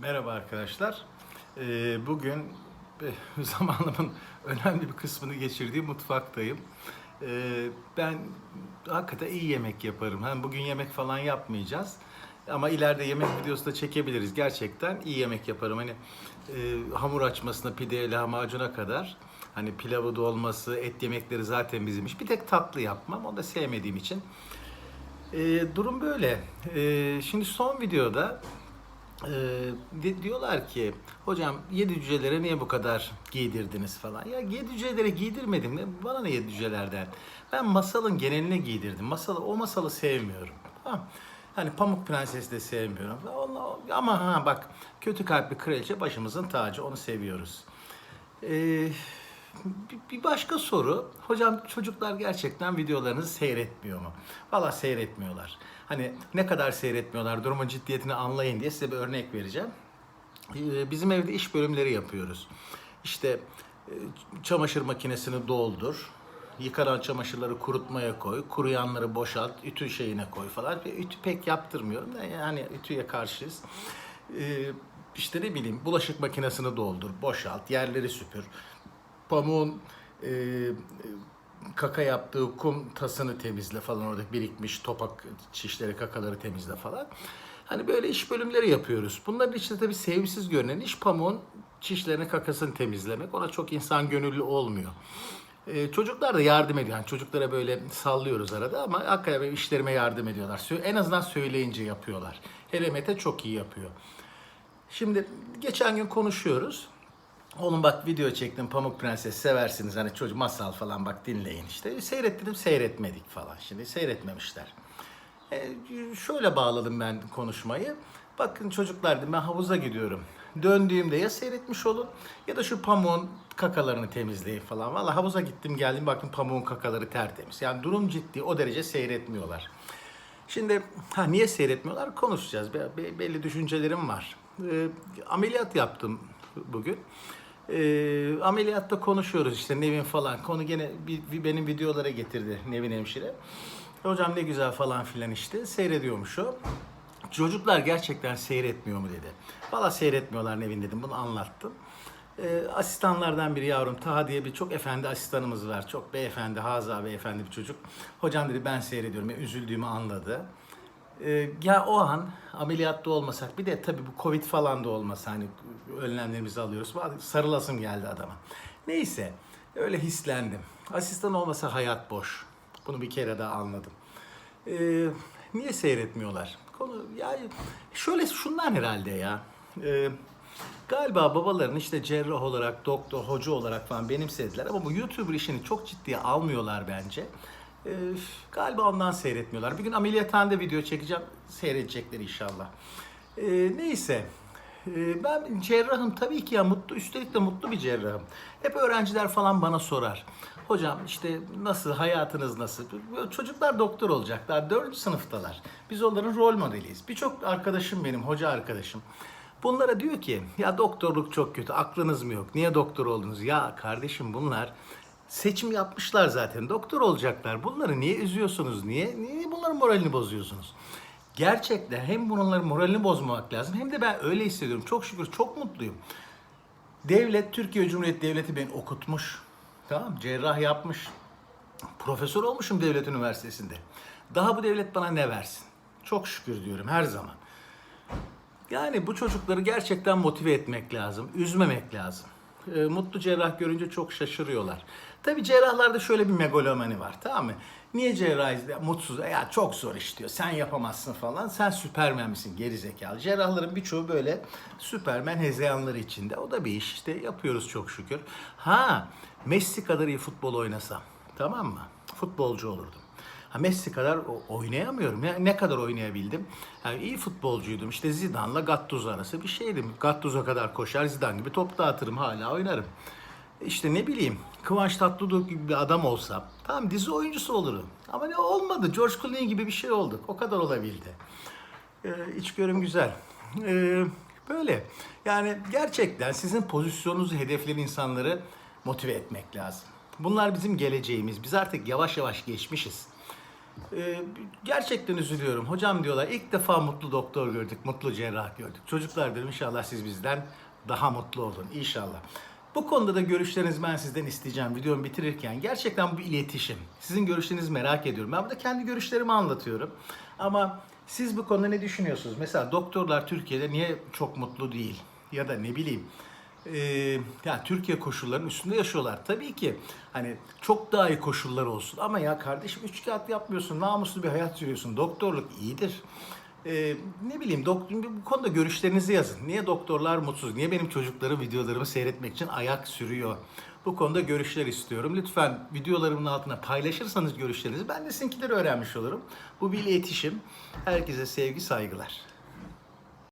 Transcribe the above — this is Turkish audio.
Merhaba arkadaşlar. Ee, bugün zamanımın önemli bir kısmını geçirdiğim mutfaktayım. Ee, ben hakikaten iyi yemek yaparım. Hem bugün yemek falan yapmayacağız. Ama ileride yemek videosu da çekebiliriz. Gerçekten iyi yemek yaparım. Hani e, hamur açmasına, pideye, lahmacuna kadar. Hani pilavı, dolması, et yemekleri zaten bizim iş. Bir tek tatlı yapmam. Onu da sevmediğim için. Ee, durum böyle. Şimdi son videoda di- diyorlar ki hocam yedi cücelere niye bu kadar giydirdiniz falan. Ya yedi cücelere giydirmedim. Ne- Bana ne yedi cücelerden? Ben masalın geneline giydirdim. Masalı, o masalı sevmiyorum. Tamam. Hani Pamuk Prenses'i de sevmiyorum. Ama ha bak kötü kalpli kraliçe başımızın tacı. Onu seviyoruz. Ee, bir- başka soru. Hocam çocuklar gerçekten videolarınızı seyretmiyor mu? Valla seyretmiyorlar. Hani ne kadar seyretmiyorlar durumun ciddiyetini anlayın diye size bir örnek vereceğim. Ee, Bizim evde iş bölümleri yapıyoruz. İşte e, çamaşır makinesini doldur. Yıkanan çamaşırları kurutmaya koy. Kuruyanları boşalt. Ütü şeyine koy falan. Ütü pek yaptırmıyorum da yani ütüye karşıyız. Ee, işte ne bileyim bulaşık makinesini doldur, boşalt, yerleri süpür. Pamuğun e, kaka yaptığı kum tasını temizle falan orada birikmiş topak çişleri kakaları temizle falan. Hani böyle iş bölümleri yapıyoruz. Bunların içinde tabii sevimsiz görünen iş pamuğun çişlerini kakasını temizlemek. Ona çok insan gönüllü olmuyor. Ee, çocuklar da yardım ediyor. Yani çocuklara böyle sallıyoruz arada ama hakikaten benim işlerime yardım ediyorlar. En azından söyleyince yapıyorlar. Hele Mete çok iyi yapıyor. Şimdi geçen gün konuşuyoruz. Oğlum bak video çektim Pamuk Prenses seversiniz hani çocuk masal falan bak dinleyin işte. Seyret dedim seyretmedik falan. Şimdi seyretmemişler. E, şöyle bağladım ben konuşmayı. Bakın çocuklar ben havuza gidiyorum. Döndüğümde ya seyretmiş olun ya da şu pamuğun kakalarını temizleyin falan. Valla havuza gittim geldim baktım pamuğun kakaları tertemiz. Yani durum ciddi o derece seyretmiyorlar. Şimdi ha niye seyretmiyorlar konuşacağız. Be- be- belli düşüncelerim var. Ee, ameliyat yaptım bugün. Ee, ameliyatta konuşuyoruz işte Nevin falan. Konu gene bir, bir benim videolara getirdi Nevin hemşire. Hocam ne güzel falan filan işte seyrediyormuş o. Çocuklar gerçekten seyretmiyor mu dedi. Valla seyretmiyorlar Nevin dedim bunu anlattım. Ee, asistanlardan biri yavrum Taha diye bir çok efendi asistanımız var. Çok beyefendi, Haza beyefendi bir çocuk. Hocam dedi ben seyrediyorum. Yani üzüldüğümü anladı. Ee, ya o an ameliyatta olmasak bir de tabii bu Covid falan da olmasa hani önlemlerimizi alıyoruz. Sarılasım geldi adama. Neyse öyle hislendim. Asistan olmasa hayat boş. Bunu bir kere daha anladım. Ee, niye seyretmiyorlar? Konu yani şöyle şundan herhalde ya. Ee, galiba babaların işte cerrah olarak, doktor, hoca olarak falan benimsediler ama bu YouTuber işini çok ciddiye almıyorlar bence. Ee, galiba ondan seyretmiyorlar. Bir gün ameliyathanede video çekeceğim. Seyredecekler inşallah. Ee, neyse. Ee, ben cerrahım tabii ki ya mutlu, üstelik de mutlu bir cerrahım. Hep öğrenciler falan bana sorar. Hocam işte nasıl, hayatınız nasıl? Çocuklar doktor olacaklar, dördüncü sınıftalar. Biz onların rol modeliyiz. Birçok arkadaşım benim, hoca arkadaşım. Bunlara diyor ki ya doktorluk çok kötü, aklınız mı yok? Niye doktor oldunuz? Ya kardeşim bunlar seçim yapmışlar zaten. Doktor olacaklar. Bunları niye üzüyorsunuz? Niye niye bunların moralini bozuyorsunuz? Gerçekten hem bunların moralini bozmamak lazım hem de ben öyle hissediyorum. Çok şükür çok mutluyum. Devlet, Türkiye Cumhuriyeti Devleti beni okutmuş. Tamam cerrah yapmış. Profesör olmuşum devlet üniversitesinde. Daha bu devlet bana ne versin? Çok şükür diyorum her zaman. Yani bu çocukları gerçekten motive etmek lazım, üzmemek lazım. Ee, mutlu cerrah görünce çok şaşırıyorlar. Tabii cerrahlarda şöyle bir megalomani var tamam mı? Niye cerrahiz? Ya Mutsuz. Ya çok zor iş diyor. Sen yapamazsın falan. Sen süpermen misin? Geri zekalı. Cerrahların birçoğu böyle süpermen hezeyanları içinde. O da bir iş işte. Yapıyoruz çok şükür. Ha Messi kadar iyi futbol oynasam. Tamam mı? Futbolcu olurdum. Ha Messi kadar oynayamıyorum. Ya ne kadar oynayabildim? Yani iyi futbolcuydum. İşte Zidane'la Gattuso arası bir şeydim. Gattuso kadar koşar, Zidane gibi top dağıtırım, hala oynarım. İşte ne bileyim, Kıvanç Tatlıtuğ gibi bir adam olsam, tamam dizi oyuncusu olurum. Ama ne olmadı, George Clooney gibi bir şey olduk. O kadar olabildi. Ee, içgörüm güzel. Ee, böyle. Yani gerçekten sizin pozisyonunuzu hedefleyen insanları motive etmek lazım. Bunlar bizim geleceğimiz. Biz artık yavaş yavaş geçmişiz. Ee, gerçekten üzülüyorum. Hocam diyorlar ilk defa mutlu doktor gördük, mutlu cerrah gördük. Çocuklar diyorum inşallah siz bizden daha mutlu olun inşallah. Bu konuda da görüşlerinizi ben sizden isteyeceğim videomu bitirirken. Gerçekten bu iletişim. Sizin görüşlerinizi merak ediyorum. Ben burada kendi görüşlerimi anlatıyorum. Ama siz bu konuda ne düşünüyorsunuz? Mesela doktorlar Türkiye'de niye çok mutlu değil? Ya da ne bileyim e, yani Türkiye koşullarının üstünde yaşıyorlar. Tabii ki hani çok daha iyi koşullar olsun. Ama ya kardeşim üç kağıt yapmıyorsun, namuslu bir hayat sürüyorsun. Doktorluk iyidir. E, ne bileyim doktor, bu konuda görüşlerinizi yazın. Niye doktorlar mutsuz? Niye benim çocuklarım videolarımı seyretmek için ayak sürüyor? Bu konuda görüşler istiyorum. Lütfen videolarımın altına paylaşırsanız görüşlerinizi ben de sizinkileri öğrenmiş olurum. Bu bir iletişim. Herkese sevgi, saygılar.